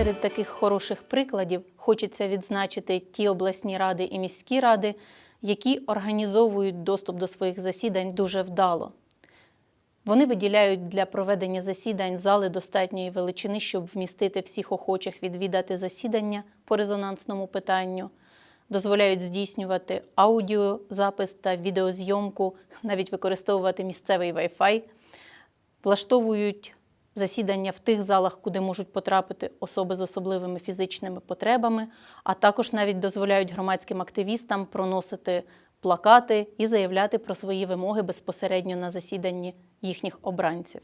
серед таких хороших прикладів хочеться відзначити ті обласні ради і міські ради, які організовують доступ до своїх засідань дуже вдало. Вони виділяють для проведення засідань зали достатньої величини, щоб вмістити всіх охочих відвідати засідання по резонансному питанню, дозволяють здійснювати аудіозапис та відеозйомку, навіть використовувати місцевий Wi-Fi, влаштовують засідання в тих залах, куди можуть потрапити особи з особливими фізичними потребами, а також навіть дозволяють громадським активістам проносити плакати і заявляти про свої вимоги безпосередньо на засіданні їхніх обранців.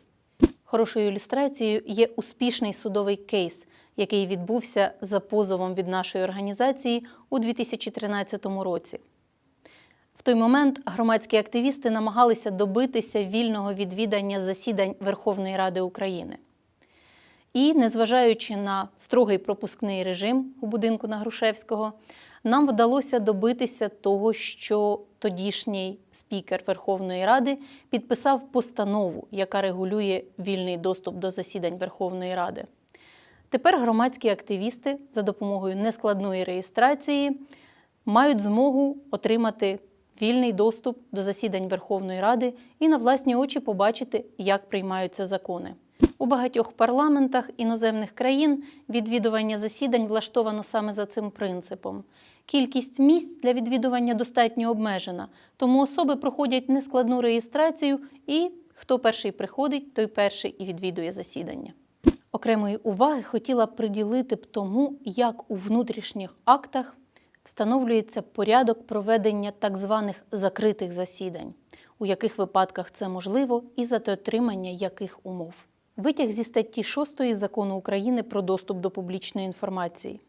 Хорошою ілюстрацією є успішний судовий кейс, який відбувся за позовом від нашої організації у 2013 році. В той момент громадські активісти намагалися добитися вільного відвідання засідань Верховної Ради України. І, незважаючи на строгий пропускний режим у будинку на Грушевського, нам вдалося добитися того, що тодішній спікер Верховної Ради підписав постанову, яка регулює вільний доступ до засідань Верховної Ради. Тепер громадські активісти за допомогою нескладної реєстрації мають змогу отримати вільний доступ до засідань Верховної Ради і на власні очі побачити, як приймаються закони. У багатьох парламентах іноземних країн відвідування засідань влаштовано саме за цим принципом. Кількість місць для відвідування достатньо обмежена, тому особи проходять нескладну реєстрацію, і хто перший приходить, той перший і відвідує засідання. Окремої уваги хотіла б приділити б тому, як у внутрішніх актах встановлюється порядок проведення так званих закритих засідань, у яких випадках це можливо і за дотримання яких умов. Витяг зі статті 6 закону України про доступ до публічної інформації.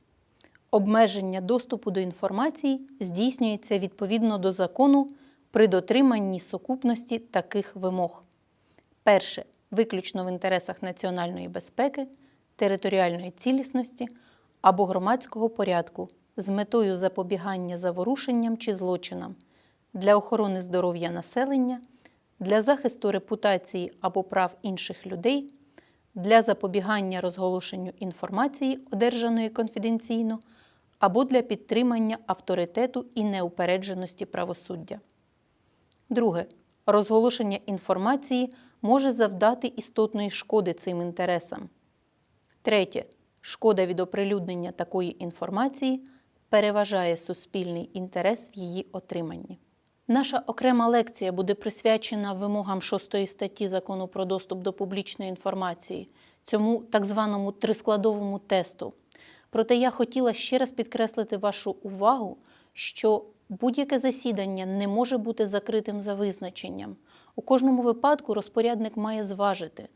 Обмеження доступу до інформації здійснюється відповідно до закону при дотриманні сукупності таких вимог. Перше виключно в інтересах національної безпеки, територіальної цілісності або громадського порядку з метою запобігання заворушенням чи злочинам для охорони здоров'я населення, для захисту репутації або прав інших людей, для запобігання розголошенню інформації, одержаної конфіденційно, або для підтримання авторитету і неупередженості правосуддя. Друге. Розголошення інформації може завдати істотної шкоди цим інтересам. Третє. Шкода від оприлюднення такої інформації переважає суспільний інтерес в її отриманні. Наша окрема лекція буде присвячена вимогам 6 статті закону про доступ до публічної інформації, цьому так званому трискладовому тесту. Проте я хотіла ще раз підкреслити вашу увагу, що будь-яке засідання не може бути закритим за визначенням. У кожному випадку розпорядник має зважити,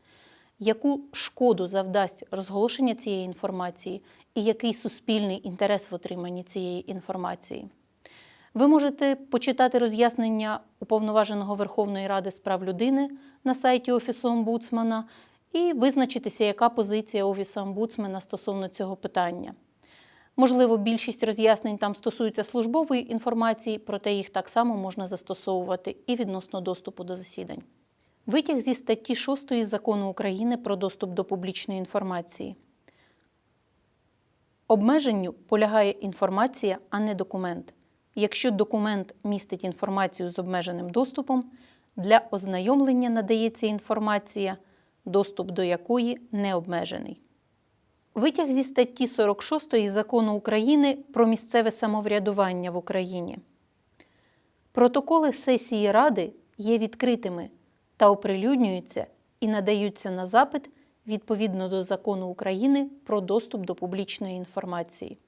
яку шкоду завдасть розголошення цієї інформації і який суспільний інтерес в отриманні цієї інформації. Ви можете почитати роз'яснення уповноваженого Верховної Ради з прав людини на сайті Офісу омбудсмана і визначитися, яка позиція Офісу омбудсмена стосовно цього питання. Можливо, більшість роз'яснень там стосуються службової інформації, проте їх так само можна застосовувати і відносно доступу до засідань. Витяг зі статті 6 закону України про доступ до публічної інформації. Обмеженню полягає інформація, а не документ. Якщо документ містить інформацію з обмеженим доступом, для ознайомлення надається інформація, доступ до якої не обмежений. Витяг зі статті 46 закону України про місцеве самоврядування в Україні. Протоколи сесії Ради є відкритими та оприлюднюються і надаються на запит відповідно до закону України про доступ до публічної інформації.